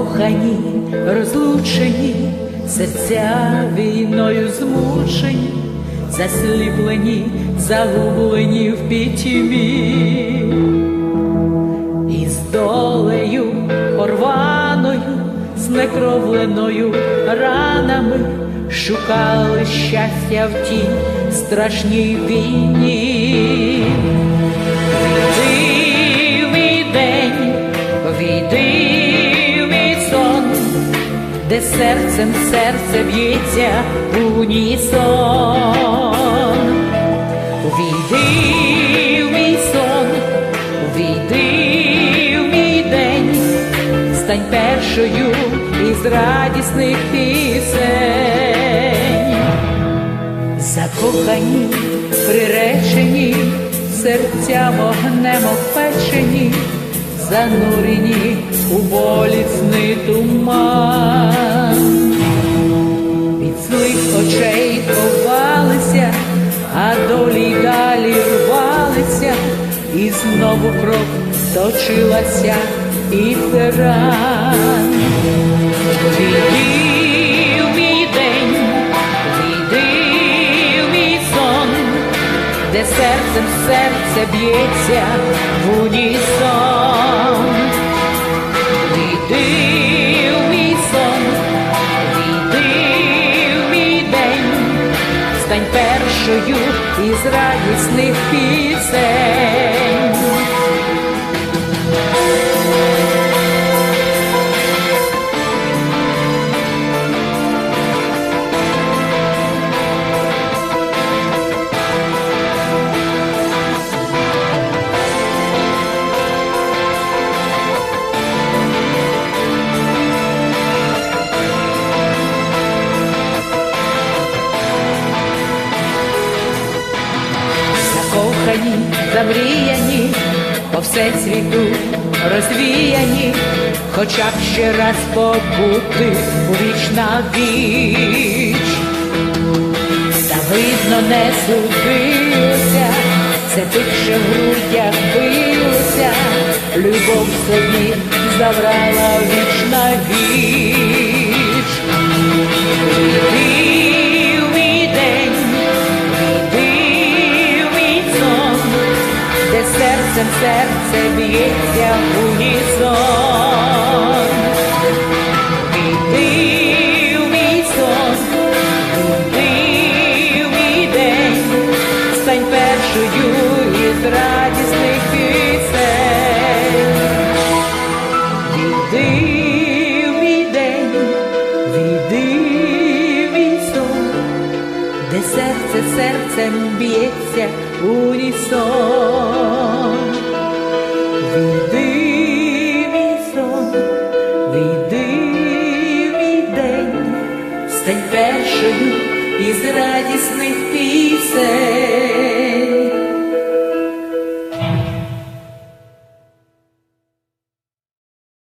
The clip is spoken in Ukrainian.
закохані, розлучені, серця війною змучені, засліплені, загублені в пітьмі. І з долею порваною, знекровленою ранами шукали щастя в тій страшній війні. Серцем серце б'ється в унісон. Війди в мій сон, війди в мій день, стань першою із радісних пісень. Закохані, приречені, серця вогнем опечені, занурені у болісний туман. Від злих очей ховалися, а долі далі рвалися, і знову кров точилася і ран. Серцем серце б'ється в унісон. Війди в мій сон, війди в мій день, стань першою із радісних пісень. Закохані, замріяні, по всесвіту розвіяні, хоча б ще раз побути у віч на віч. Та видно не судилося, це тихше в грудях билося, любов собі забрала віч на віч. Серцем серце б'ється в унісон. Ти в мій сон, ти в мій день, стань першою із радісних серцем б'ється унісон. Війди мій сон, війди мій день, стань першою із радісних пісень.